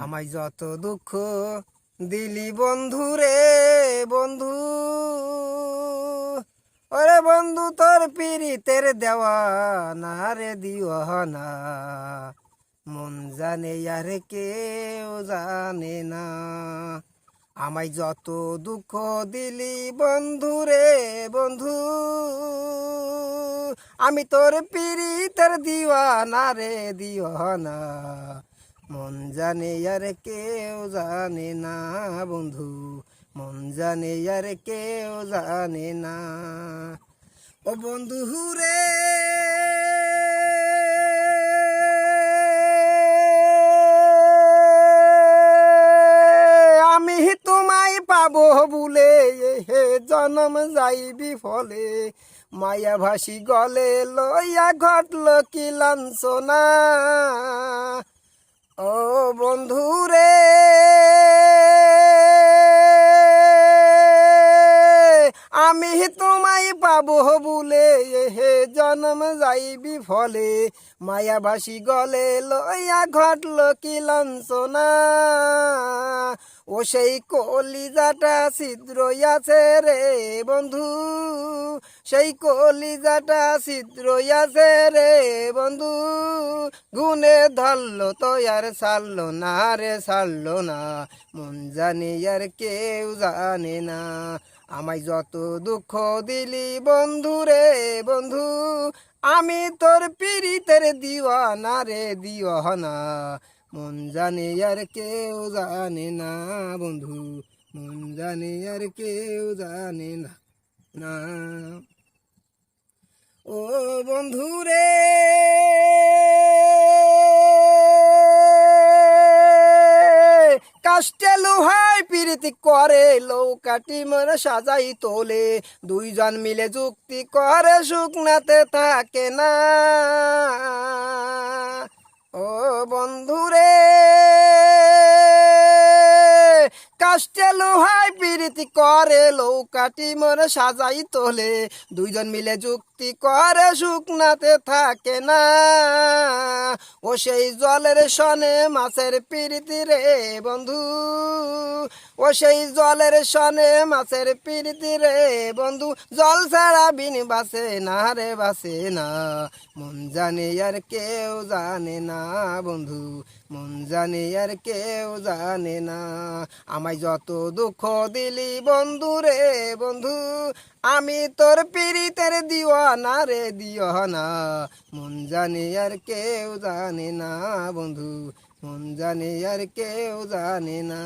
আমায় যত দুঃখ দিলি বন্ধু রে, বন্ধু। ওরে বন্ধু, তোর পিরিতের দেওয়া না রে, দিওয়ানা। মন জানে আর কেউ জানে না। আমায় যত দুঃখ দিলি বন্ধু রে, বন্ধু। আমি তোর পিরিতের দিওয়ানা রে, দিওয়ানা। মন জানে আর কেউ জানে না বন্ধু। মন জানে আর কেউ জানে না। ও বন্ধু রে আমি তোমায় পাবো বলে হে জনম যাইবি ফলে। মায়া ভাসি গলে লইয়া ঘটল কি লাঞ্ছনা। ও বন্ধু রে আমি তোমায় পাবো বলে হে জন্ম যাইবি ফলে। মায়াবাসী গলে লইয়া ঘটল কি লাঞ্ছনা। ও সেই কলিজাটা ছিদ্র আছে রে বন্ধু। সেই কলিজাটা ছিদ্র আছে রে বন্ধু। গুনে ধরলো, তো আর সারলো না রে, ছাড়লো না। মন জানি আর কেউ জানে না। আমায় যত দুঃখ দিলি বন্ধু রে, বন্ধু, আমি তোর পিরিতের দিওয়ানা রে, দিওয়ানা। মন জানে আর কেউ জানে না, বন্ধু, মন জানে আর কেউ জানে না না। ও বন্ধু কাষ্টে লোহায় পিরিতি করে, লৌকাটি মনে সাজাই তোলে। দুইজন মিলে যুক্তি করে, শুকনাতে থাকে না। ও বন্ধু কাষ্টে লোহায় পিরিতি করে, লৌকাটি মরে সাজাই তোলে। দুইজন মিলে যুক্তি করে, শুকনাতে থাকে না। ও সেই জলের সনে মাছের পিরিতি রে বন্ধু। ও সেই জলের সনে মাছের পিরিতি রে বন্ধু। জল ছাড়া বিন বাসে না রে, বাসে না। মন জানে আর কেউ জানে না বন্ধু। মন জানে আর কেউ জানে না। আমায় যত দুঃখ দিলি বন্ধু রে বন্ধু, আমি তোর পিড়িতের দিওয়ানা রে দিওয়ানা। মন জানে আর কেউ জানে না বন্ধু, মন জানে আর কেউ জানে না।